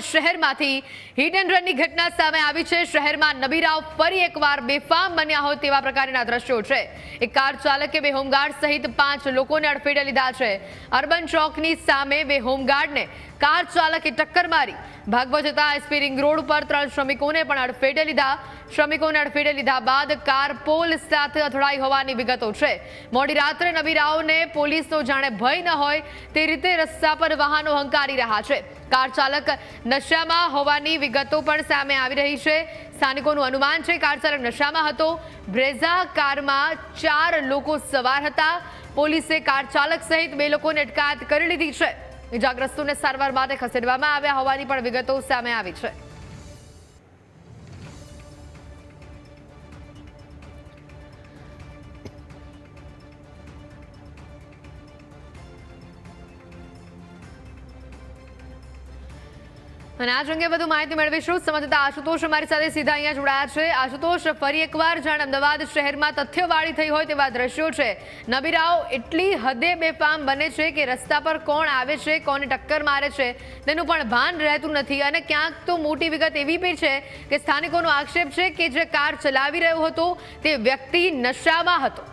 શહેરમાંથી hit and રનની ઘટના સામે આવી છે. શહેરમાં નબીરાવ ફરી એકવાર બેફામ બન્યા હોય તેવા પ્રકારના દ્રશ્યો છે. એક કાર ચાલકે બે હોમગાર્ડ સહિત પાંચ લોકોને અડફેટે લીધા છે. અર્બન ચોકની સામે બે હોમગાર્ડને કાર ચાલકે ટક્કર મારી ભાગવા જતા એસપી રોડ ઉપર ત્રણ શ્રમિકોને પણ અડફેટે લીધા. શ્રમિકોને અડફેટે લીધા બાદ કાર પોલ સાથે અથડાઈ હોવાની વિગતો છે. મોડી રાત્રે નબીરાઓને પોલીસનો જાણે ભય ન હોય તે રીતે રસ્તા પર વાહનો હંકારી રહ્યા છે. કાર ચાલક નશામાં હોવાની વિગતો પણ સામે આવી રહી છે. સ્થાનિકોનું અનુમાન છે કાર ચાલક નશામાં હતો. બ્રેઝા કારમાં ચાર લોકો સવાર હતા. પોલીસે કાર ચાલક સહિત બે લોકોને અટકાયત કરી લીધી છે. ઇજાગ્રસ્તોને સારવાર માટે ખસેડવામાં આવ્યા હોવાની પણ વિગતો સામે આવી છે. અને આ અંગે વધુ માહિતી મેળવીશું. સંવાદદાતા આશુતોષ અમારી સાથે સીધા અહીંયા જોડાયા છે. આશુતોષ, ફરી એકવાર જાણ અમદાવાદ શહેરમાં તથ્યવાળી થઈ હોય તેવા દ્રશ્યો છે. નબીરાઓ, એટલી હદે બેફામ બને છે કે રસ્તા પર કોણ આવે છે, કોને ટક્કર મારે છે, તેનું પણ ભાન રહેતું નથી. અને ક્યાંક તો મોટી વિગત એવી પણ છે કે સ્થાનિકોનો આક્ષેપ છે કે જે કાર ચલાવી રહ્યો હતો, તે વ્યક્તિ નશામાં હતો.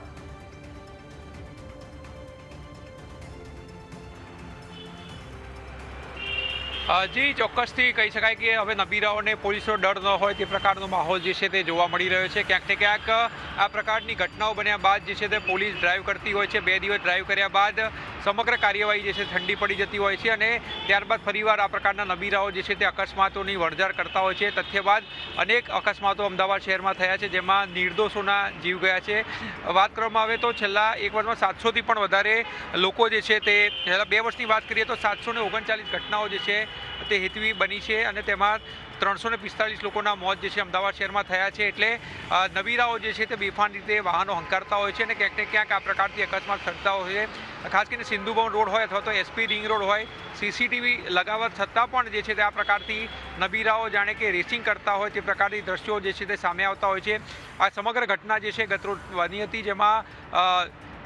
જી, ચોક્કસથી કહી શકાય કે હવે નબીરાઓને પોલીસનો ડર ન હોય તે પ્રકારનો માહોલ જે છે તે જોવા મળી રહ્યો છે. ક્યાંક ને ક્યાંક આ પ્રકારની ઘટનાઓ બન્યા બાદ જે છે તે પોલીસ ડ્રાઈવ કરતી હોય છે. બે દિવસ ડ્રાઈવ કર્યા બાદ સમગ્ર કાર્યવાહી જે છે ઠંડી પડી જતી હોય છે અને ત્યારબાદ ફરીવાર આ પ્રકારના નબીરાઓ જે છે તે અકસ્માતોની વણઝાર કરતા હોય છે. તથ્ય બાદ અનેક અકસ્માતો અમદાવાદ શહેરમાં થયા છે જેમાં નિર્દોષોના જીવ ગયા છે. વાત કરવામાં આવે તો છેલ્લા એક વર્ષમાં સાતસોથી પણ વધારે લોકો જે છે તે છેલ્લા બે વર્ષની વાત કરીએ તો સાતસો ઓગણચાલીસ ઘટનાઓ જે છે તે હેતવી બની છે અને તેમાં ત્રણસો પિસ્તાલીસ લોકોના મોત જે છે અમદાવાદ શહેરમાં થયા છે એટલે નવીરાઓ જે છે તે બેફાન રીતે વાહનો હંકારતા હોય છે અને ક્યાંક ને ક્યાંક આ પ્રકારથી અકસ્માત થતા હોય છે. ખાસ કરીને સિંધુ ભવન રોડ હોય અથવા તો એસપી રિંગ રોડ હોય સીસીટીવી લગાવવા છતાં પણ જે છે તે આ પ્રકારથી નબીરાઓ જાણે કે રેસિંગ કરતા હોય તે પ્રકારની દ્રશ્યો જે છે તે સામે આવતા હોય છે. આ સમગ્ર ઘટના જે છે ગતરોજ બની હતી જેમાં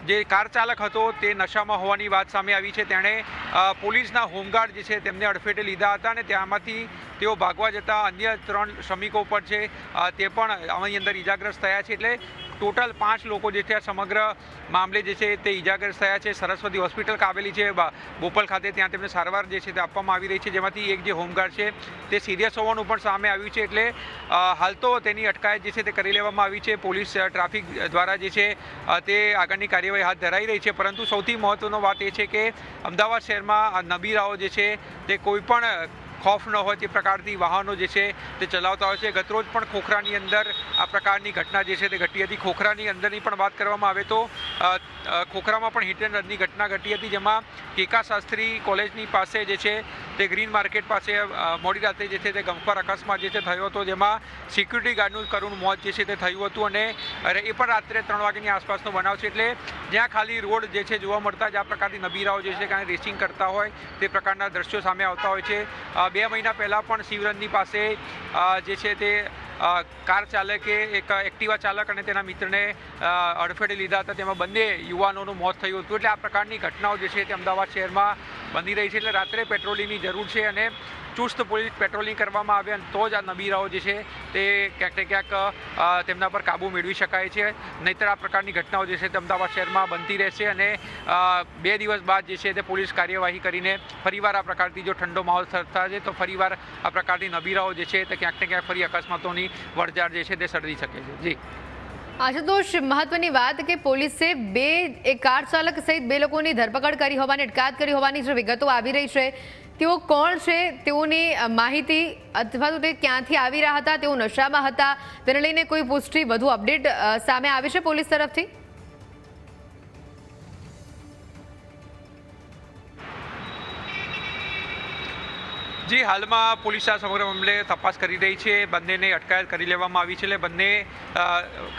જે કાર ચાલક હતો તે નશામાં હોવાની વાત સામે આવી છે. તેણે પોલીસના હોમગાર્ડ જે છે તેમને અડફેટે લીધા હતા અને ત્યાંમાંથી તેઓ ભાગવા જતા અન્ય ત્રણ શ્રમિકો પર છે. તે પણ આની અંદર ઈજાગ્રસ્ત થયા છે. એટલે ટોટલ પાંચ લોકો જે છે આ સમગ્ર મામલે જે છે તે ઇજાગ્રસ્ત થયા છે. સરસ્વતી હોસ્પિટલ આવેલી છે બોપલ ખાતે ત્યાં તેમને સારવાર જે છે તે આપવામાં આવી રહી છે. જેમાંથી એક જે હોમગાર્ડ છે તે સિરિયસ હોવાનું પણ સામે આવ્યું છે એટલે હાલ તો તેની અટકાયત જે છે તે કરી લેવામાં આવી છે. પોલીસ ટ્રાફિક દ્વારા જે છે તે આગળની કાર્યવાહી હાથ ધરાઈ રહી છે. પરંતુ સૌથી મહત્વનો વાત એ છે કે અમદાવાદ શહેરમાં નબીરાઓ જે છે તે કોઈ પણ ખોફ ન હોય તે પ્રકારથી વાહનો જે છે તે ચલાવતા હોય છે. ગતરોજ પણ ખોખરાની અંદર આ પ્રકારની ઘટના જે છે તે ઘટી હતી. ખોખરાની અંદરની પણ વાત કરવામાં આવે તો ખોખરામાં પણ હિટ એન્ડ રનની ઘટના ઘટી હતી, જેમાં કેકા શાસ્ત્રી કોલેજની પાસે જે છે તે ગ્રીન માર્કેટ પાસે મોડી રાતે જે છે તે ગમખ્વાર અકસ્માત જે છે થયો હતો, જેમાં સિક્યુરિટી ગાર્ડનું કરુણ મોત જે છે તે થયું હતું અને એ પણ રાત્રે ત્રણ વાગ્યાની આસપાસનો બનાવ છે એટલે જ્યાં ખાલી રોડ જે છે જોવા મળતા જ આ પ્રકારની નબીરાઓ જે છે કાંઈ રેસિંગ કરતા હોય, તે પ્રકારના દ્રશ્યો સામે આવતા હોય છે. બે મહિના પહેલાં પણ શિવરનની પાસે જે છે તે કાર ચાલકે, એક એક્ટિવા ચાલક અને તેના મિત્રને અડફેટે લીધા હતા. તેમાં બંને યુવાનોનું મોત થયું હતું. એટલે આ પ્રકારની ઘટનાઓ જે છે તે અમદાવાદ શહેરમાં બની રહી છે. એટલે રાત્રે પેટ્રોલિંગની જરૂર છે અને ચુસ્ત પોલીસ પેટ્રોલિંગ કરવામાં આવે અને તો જ આ નબીરાઓ જે છે તે ક્યાંક ક્યાંક તેમના પર કાબૂ મેળવી શકાય છે. નહીતર આ પ્રકારની ઘટનાઓ જે છે તે અમદાવાદ શહેરમાં બનતી રહેશે અને બે દિવસ બાદ જે છે તે પોલીસ કાર્યવાહી કરીને ફરીવાર આ પ્રકારથી જો ઠંડો માહોલ થશે તો ફરીવાર આ પ્રકારની નબીરાઓ જે છે તે ક્યાંક ને ક્યાંક ફરી અકસ્માતોની વરજાર જે છે તે સર્જી શકે છે. જી. આશુતોષ, મહત્વની વાત કે પોલીસે બે, એક કાર ચાલક સહિત બે લોકોની ધરપકડ કરી હોવાની, અટકાયત કરી હોવાની જે વિગતો આવી રહી છે. તેઓ કોણ છે? તેઓની માહિતી અથવા તો તે ક્યાંથી આવી રહ્યા હતા? તેઓ નશામાં હતા. તેને લઈને કોઈ પુષ્ટિ વધુ અપડેટ સામે આવી છે પોલીસ તરફથી? જી, હાલમાં પોલીસ આ સમગ્ર મામલે તપાસ કરી રહી છે. બંનેને અટકાયત કરી લેવામાં આવી છે એટલે બંને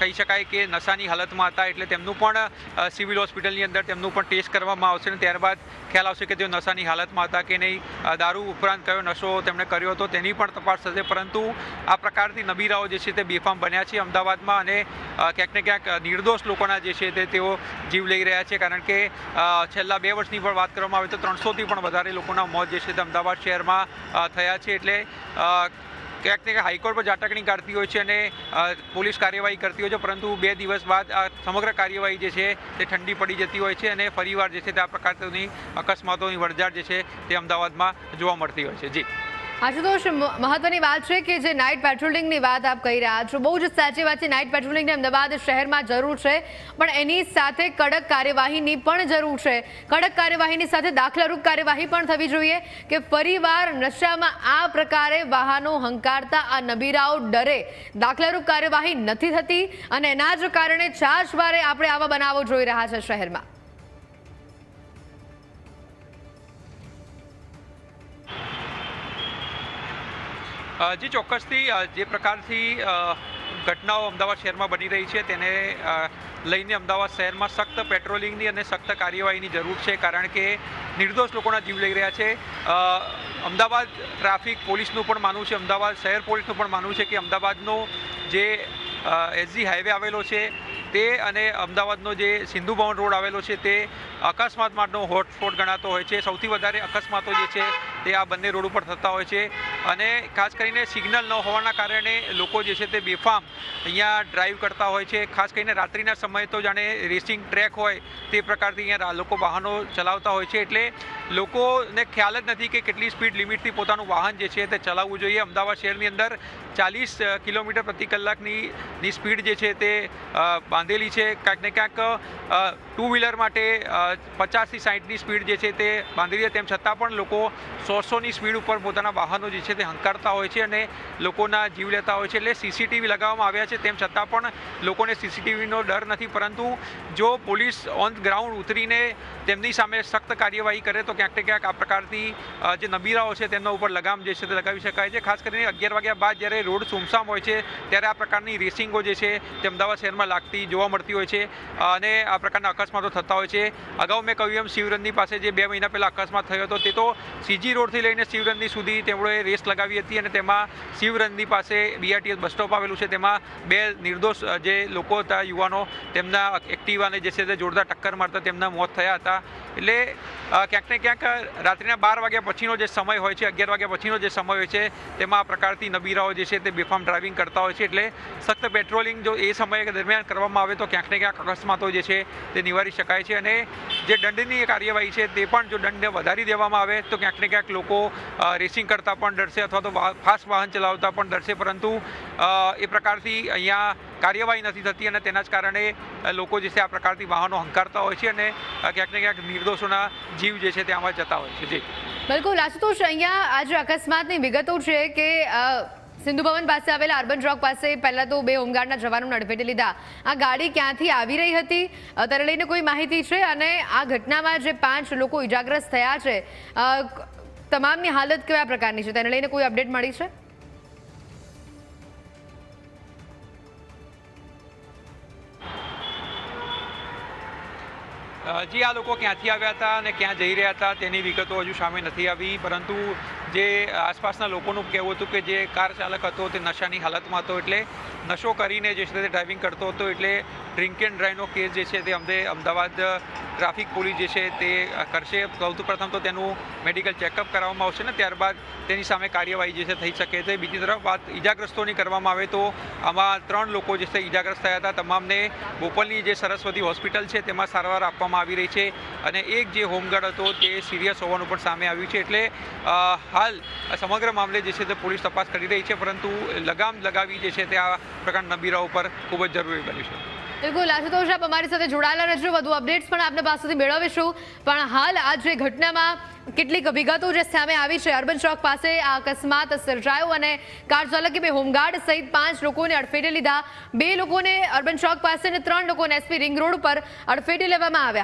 કહી શકાય કે નશાની હાલતમાં હતા એટલે તેમનું પણ સિવિલ હોસ્પિટલની અંદર તેમનું પણ ટેસ્ટ કરવામાં આવશે અને ત્યારબાદ ખ્યાલ આવશે કે તેઓ નશાની હાલતમાં હતા કે નહીં. દારૂ ઉપરાંત કયો નશો તેમણે કર્યો હતો તેની પણ તપાસ થશે. પરંતુ આ પ્રકારની નબીરાઓ જે છે તે બેફામ બન્યા છે અમદાવાદમાં અને ક્યાંક ને ક્યાંક નિર્દોષ લોકોના જે છે તે તેઓ જીવ લઈ રહ્યા છે. કારણ કે છેલ્લા બે વર્ષની પણ વાત કરવામાં આવે તો ત્રણસોથી પણ વધારે લોકોના મોત જે છે તે અમદાવાદ શહેરમાં થયા છે એટલે ક્યાંક હાઈકોર્ટ પર ઝાટકણી કાઢતી હોય છે અને પોલીસ કાર્યવાહી કરતી હોય છે, પરંતુ બે દિવસ બાદ આ સમગ્ર કાર્યવાહી જે છે તે ઠંડી પડી જતી હોય છે અને ફરીવાર જે છે તે આ પ્રકારની અકસ્માતોની વરજાડ જે છે તે અમદાવાદમાં જોવા મળતી હોય છે. જી. આશુતોષ મહત્વની વાત છે કે જે નાઇટ પેટ્રોલિંગની વાત આપ કહી રહ્યા છો, બહુ જ સાચી વાત છે નાઇટ પેટ્રોલિંગની અમદાવાદ શહેરમાં જરૂર છે, પણ એની સાથે કડક કાર્યવાહીની પણ જરૂર છે. કડક કાર્યવાહીની સાથે દાખલારૂપ કાર્યવાહી પણ થવી જોઈએ કે ફરીવાર નશામાં આ પ્રકારે વાહનો હંકારતા આ નબીરાઓ ડરે. દાખલારૂપ કાર્યવાહી નથી થતી અને એના જ કારણે છાશવારે આપણે આવા બનાવો જોઈ રહ્યા છે શહેરમાં. જી, ચોક્કસથી જે પ્રકારથી ઘટનાઓ અમદાવાદ શહેરમાં બની રહી છે તેને લઈને અમદાવાદ શહેરમાં સખ્ત પેટ્રોલિંગની અને સખ્ત કાર્યવાહીની જરૂર છે કારણ કે નિર્દોષ લોકોના જીવ લઈ રહ્યા છે. અમદાવાદ ટ્રાફિક પોલીસનું પણ માનવું છે, અમદાવાદ શહેર પોલીસનું પણ માનવું છે કે અમદાવાદનો જે એસજી હાઈવે આવેલો છે તે અને અમદાવાદનો જે સિંધુ ભવન રોડ આવેલો છે તે અકસ્માત માટેનો હોટસ્પોટ ગણાતો હોય છે. સૌથી વધારે અકસ્માતો જે છે તે આ બંને રોડ ઉપર થતા હોય છે. અને ખાસ કરીને સિગ્નલ ન હોવાના કારણે લોકો જે છે તે બેફામ અહીંયા ડ્રાઈવ કરતા હોય છે. ખાસ કરીને રાત્રિના સમયે તો જાણે રેસિંગ ટ્રેક હોય તે પ્રકારથી અહીંયા લોકો વાહનો ચલાવતા હોય છે. એટલે લોકોને ખ્યાલ જ નથી કે કેટલી સ્પીડ લિમિટથી પોતાનું વાહન જે છે તે ચલાવવું જોઈએ. અમદાવાદ શહેરની અંદર ચાલીસ કિલોમીટર પ્રતિ કલાકની સ્પીડ જે છે તે બાંધેલી છે. ક્યાંક ને ક્યાંક ટુ વ્હીલર માટે પચાસથી સાઠની સ્પીડ જે છે તે બાંધેલી છે. તેમ છતાં પણ લોકો સોસોની સ્પીડ ઉપર પોતાના વાહનો જે છે તે હંકારતા હોય છે અને લોકોના જીવ લેતા હોય છે. એટલે સીસીટીવી લગાવવામાં આવ્યા છે તેમ છતાં પણ લોકોને સીસીટીવીનો ડર નથી. પરંતુ જો પોલીસ ઓન ગ્રાઉન્ડ ઉતરીને તેમની સામે સખ્ત કાર્યવાહી કરે તો ક્યાંક ને ક્યાંક આ પ્રકારથી જે નબીરાઓ છે તેમના ઉપર લગામ જે છે તે લગાવી શકાય છે. ખાસ કરીને અગિયાર વાગ્યા બાદ જ્યારે રોડ સુમસામ હોય છે ત્યારે આ પ્રકારની રેસિંગો જે છે તે અમદાવાદ શહેરમાં લાગતી જોવા મળતી હોય છે. અને આ પ્રકારના અકસ્માતો થતા હોય છે. અગાઉ મેં કહ્યું એમ શિવરંજની પાસે જે બે મહિના પહેલાં અકસ્માત થયો હતો તે તો સીજી રોડથી લઈને શિવરંજની સુધી તેમણે રેસ લગાવી હતી અને તેમાં શિવરંદી પાસે બીઆરટીએસ બસ સ્ટોપ આવેલું છે. તેમાં બે નિર્દોષ જે લોકો હતા, યુવાનો, તેમના એક્ટિવાને જે છે તે જોરદાર ટક્કર મારતા તેમના મોત થયા હતા. એટલે ક્યાંક ને ક્યાંક રાત્રિના બાર વાગ્યા પછીનો જે સમય હોય છે, અગિયાર વાગ્યા પછીનો જે સમય હોય છે, તેમાં આ પ્રકારથી નબીરાઓ જે છે તે બેફામ ડ્રાઇવિંગ કરતા હોય છે. એટલે સખ્ત પેટ્રોલિંગ જો એ સમય દરમિયાન કરવામાં આવે તો ક્યાંક ને ક્યાંક અકસ્માતો જે છે તે નિવારી શકાય છે. અને જે દંડની કાર્યવાહી છે તે પણ જો દંડ વધારી દેવામાં આવે તો ક્યાંક ને ક્યાંક લોકો રેસિંગ કરતાં પણ ડરશે અથવા તો ફાસ્ટ વાહન ચલાવતા પણ ડરશે, પરંતુ એ પ્રકારથી અહીંયા કાર્યવાહી નથી થતી અને તેના જ કારણે લોકો જે છે આ પ્રકારથી વાહનો હંકારતા હોય છે અને ક્યાંક ને ક્યાંક નિર્દોષોના જીવ જે છે તે જતા હોય છે. જી. બિલકુલ, આશુતોષ, અહીંયા આજે અકસ્માતની વિગતો છે કે સિંધુ ભવન પાસે આવેલા અર્બન ચોક પાસે પહેલાં તો બે હોમગાર્ડના જવાનો અડફેટે લીધા. આ ગાડી ક્યાંથી આવી રહી હતી તેને લઈને કોઈ માહિતી છે? અને આ ઘટનામાં જે પાંચ લોકો ઇજાગ્રસ્ત થયા છે તમામની હાલત કયા પ્રકારની છે? તેને લઈને કોઈ અપડેટ મળી છે? જી, આ લોકો ક્યાંથી આવ્યા હતા અને ક્યાં જઈ રહ્યા હતા તેની વિગતો હજુ સામે નથી આવી, પરંતુ જે આસપાસના લોકોનું કહેવું હતું કે જે કાર ચાલક હતો તે નશાની હાલતમાં હતો એટલે નશો કરીને જે છે તે ડ્રાઇવિંગ કરતો હતો એટલે ડ્રિંક એન્ડ ડ્રાઈવનો કેસ જે છે તે અમદે અમદાવાદ ટ્રાફિક પોલીસ જે છે તે કરશે. સૌથી પ્રથમ તો તેનું મેડિકલ ચેકઅપ કરાવવામાં આવશે ને ત્યારબાદ તેની સામે કાર્યવાહી જે છે થઈ શકે છે. બીજી તરફ વાત ઇજાગ્રસ્તોની કરવામાં આવે તો આમાં ત્રણ લોકો જે છે ઈજાગ્રસ્ત થયા હતા. તમામને બોપલની જે સરસ્વતી હોસ્પિટલ છે તેમાં સારવાર આપવામાં આવી રહી છે અને એક જે હોમગાર્ડ હતો તે સિરિયસ હોવાનું પણ સામે આવ્યું છે. એટલે અ, હાલ સમગ્ર મામલે જે છે તે પોલીસ તપાસ કરી રહી છે, પરંતુ લગામ લગાવી જે છે તે આ પ્રકારના નબીરા ઉપર ખૂબ જ જરૂરી બન્યું છે. બિલકુલ આશુતોષ આપ અમારી સાથે જોડાયેલા રહેજો. વધુ અપડેટ્સ પણ આપને પાસેથી મેળવીશું. પણ હાલ આ જે ઘટનામાં કેટલીક વિગતો જે સામે આવી છે, અર્બન ચોક પાસે આ અકસ્માત સર્જાયો અને કાર ચાલકે બે હોમગાર્ડ સહિત પાંચ લોકોને અડફેટે લીધા. બે લોકોને અર્બન ચોક પાસે અને ત્રણ લોકોને એસપી રિંગ રોડ પર અડફેટે લેવામાં આવ્યા.